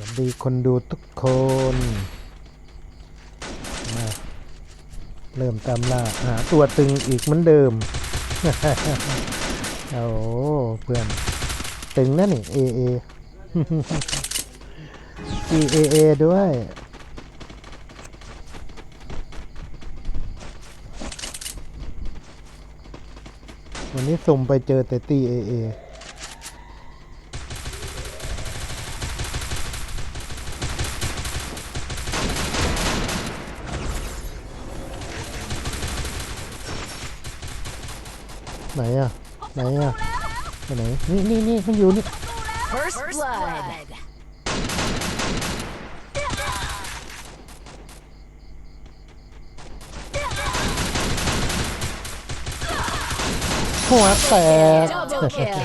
วัสดีคนดูทุกคน มาเริ่มตามล่าหาตัวตึงอีกเหมือนเดิม โอ้เพื่อน ตึงนั่นนี่เอเอ G A A ด้วยวันนี้สุ่มไปเจอแต่ตีเอเอ ไหนอะไหนอะไปไหนนี่นี่นี่มันอยู่นี่ First, blood. หัวแตก Double kill.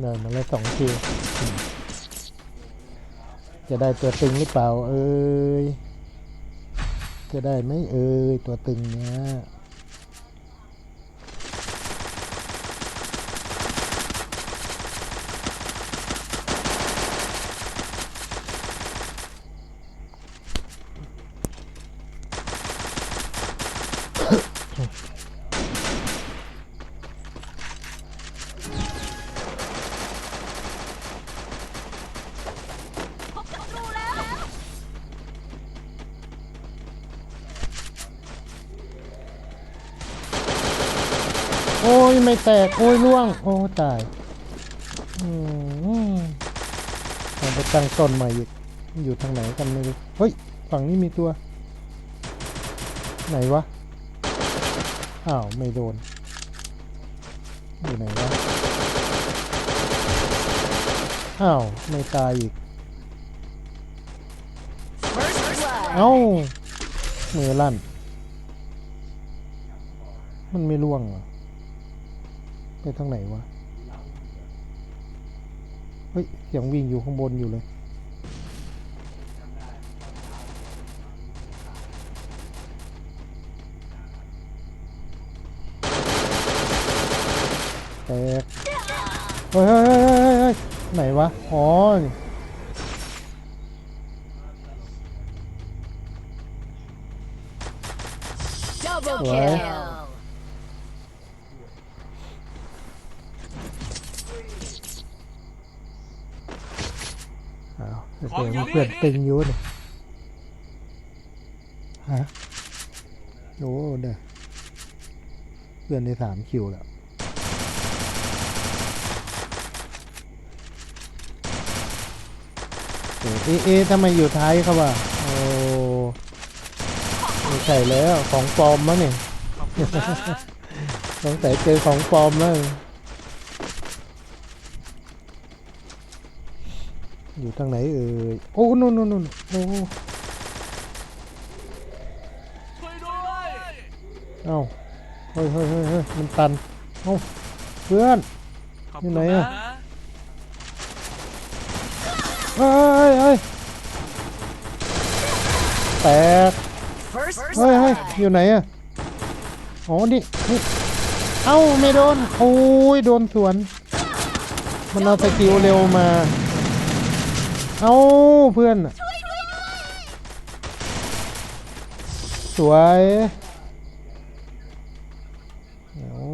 ได้มาแล้วสองคิวอืมจะได้ตัวตึงหรือเปล่าเอ้ยจะได้ไหมเอ้ยตัวตึงเนี้ย อ้ยไม่แตก โอ้ยล่วง โอ้ตาย อืมต้องไปตั้งต้นใหม่อีกอยู่ทางไหนกันไม่รู้ เฮ้ย ฝั่งนี้มีตัว ไหนวะ อ้าว ไม่โดน อยู่ไหนวะ อ้าว ไม่ตายอีก เอ้า มือลั่น มันไม่ล่วงเหรอ ไปทางไหนวะ เฮ้ยเสียงวิ่งอยู่ข้างบนอยู่เลย แตก เฮ้ยเฮ้ยเฮ้ยไหนวะ อ๋อ Double What? kill. อ้าวเพื่อนเพื่อนตึงอยูนี่ฮะโอ้เด้อเพื่อนในสามคิวแล้วเอ๊ะเอ๊ะเอ๊ะทำไมอยู่ท้ายเขาวะโอ้ไม่ใช่แล้วของปลอมมั้งเนี่ยสงสัยเจอของปลอมแล้ว อยู่ทางไหนเอ่ย โอ้นู่นนู่นนู่นโอ้เอ้าเฮ้ยเฮ้ยเฮ้ยเฮ้ยมันตัน เอ้าเพื่อน อยู่ไหนอะเฮ้ยเฮ้ยแตกเฮ้ยเฮ้ยอยู่ไหนอะอ๋อนี่นี่เอ้าไม่โดน โอ้ย โดนสวน มันเอาสกิลเร็วมา เอ้าเพื่อนสวยเอ้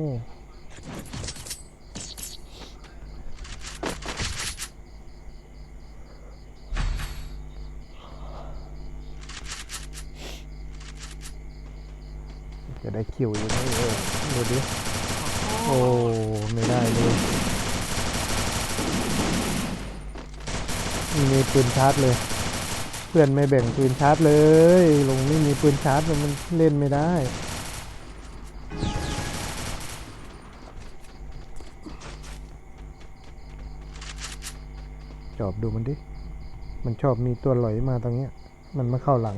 จะได้คิวอยู่ไหมเออดูดิ โอ้ ไม่ได้เลย มีปืนชาร์จเลย เพื่อนไม่แบ่งปืนชาร์จเลย ลงไม่มีปืนชาร์จมันเล่นไม่ได้จอบดูมันดิ มันชอบมีตัวหลอยมาตรงเนี้ย มันมาเข้าหลัง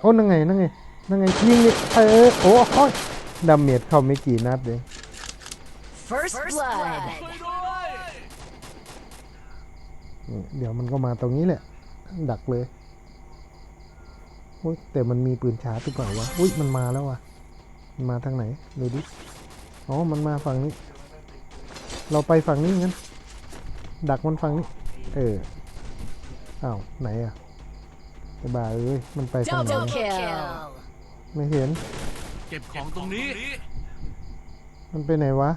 โอ้นั่งไง นั่งไง นั่งไงยิงเลยเออโอ้โอ้ยดาเมจเข้าไม่กี่นัดเลย First blood. ช่วยด้วยนี่เดี๋ยวมันก็มาตรงนี้แหละ ดักเลยโอ้ยแต่มันมีปืนชาร์จหรือเปล่าวะอุ้ยมันมาแล้ววะมันมาทางไหนดูดิอ๋อมันมาฝั่งนี้ เราไปฝั่งนี้งั้น ดักมันฟังนี้ เอออ้าวไหนอะไอ้บ้าเอ้ยมันไปทางไหน Double วะ kill. ไม่เห็น เก็บของตรงนี้ มันไปไหนวะ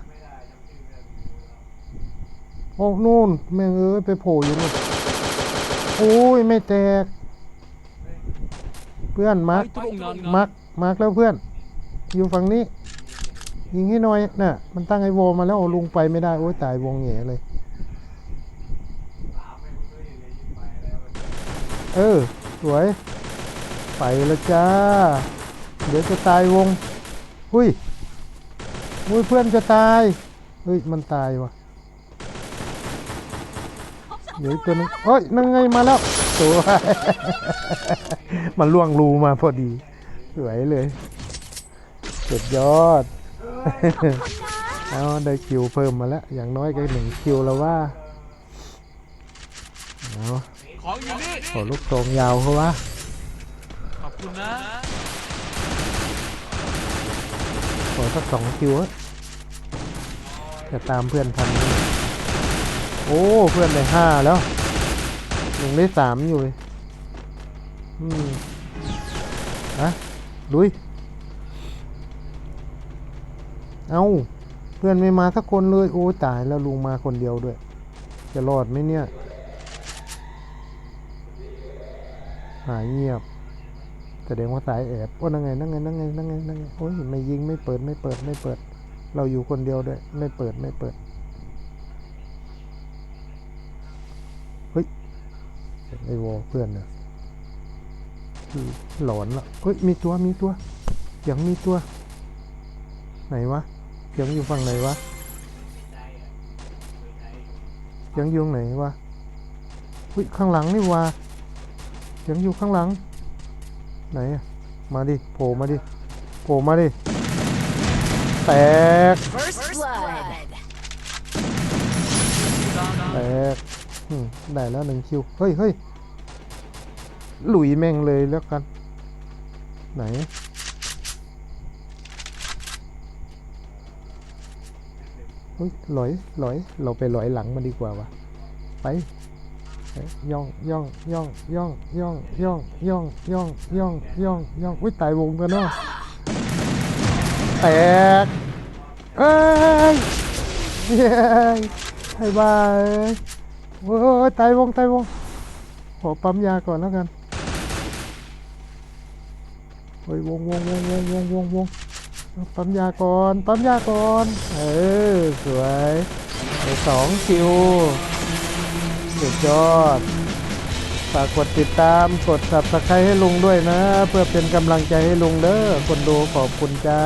โอ้นู่นแม่งเอ้ยไปโผล่อยู่นู่นโอ้ยไม่แตก เพื่อนมาร์คมาร์คมาร์คแล้วเพื่อน อยู่ฝั่งนี้ ยิงให้หน่อยน่ะ มันตั้งไอโวมาแล้วโอ้ลุงไปไม่ได้โอ้ยตายวงแง่เลย เออ สวย ไปแล้วจ้า เดี๋ยวจะตายวง หุ้ยหุ้ยเพื่อนจะตาย เฮ้ย มันตายวะ เดี๋ยวอีกตัวนึงเฮ้ยนั่งไงมาแล้วสวยมันล่วงรูมาพอดีสวยเลยสุดยอดเอาได้คิวเพิ่มมาแล้วอย่างน้อยก็หนึ่งคิวแล้วว่าเอาของอยู่นี่ขอลูกตรงยาวเขาวะขอบคุณนะขอสักสองคิวอะจะตามเพื่อนทันไหมโอ้ เพื่อนได้ห้าแล้วลุงได้สามอยู่เลยอืมอะลุย เอาเพื่อนไม่มาสักคนเลย โอ้ตายแล้วลุงมาคนเดียวด้วย จะรอดไหมเนี่ย หายเงียบ แสดงว่าสายแอบโอ้นั่งไงนั่งไงนั่งไงนั่งไงนั่งไงโอ้ยไม่ยิงไม่เปิดไม่เปิดไม่เปิด เราอยู่คนเดียวด้วย ไม่เปิดไม่เปิด เฮ้ยเสียง ไอวอลเพื่อนเนี่ยหลอนละเฮ้ยมีตัวมีตัวเสียงมีตัว ไหนวะเสียงอยู่ฝั่งไหนวะเสียงอยู่ตรงไหนวะเฮ้ยข้างหลังนี่วะเสียงอยู่ข้างหลัง ไหนมาดิโผล่มาดิโผล่มาดิแตก First blood. แตก อืมได้แล้วหนึ่งคิว เฮ้ยเฮ้ยหลุยแม่งเลยแล้วกัน ไหน เฮ้ยหลอยหลอย เราไปหลอยหลังมันดีกว่าวะไปย่องย่องย่องย่องย่องย่องย่องย่องย่องย่องย่องอุ้ยตายวงกันเนาะแตกเอ้ยเย้บายบาย โอ้ยตายวงตายวงขอปั๊มยาก่อนแล้วกันเฮ้ยวงวงวงวงวงวงวงปั๊มยาก่อนปั๊มยาก่อนเออสวยไปสองคิวสุดยอดฝากกดติดตามกด subscribe ให้ลุงด้วยนะ เพื่อเป็นกำลังใจให้ลุงเด้อคนดูขอบคุณจ้า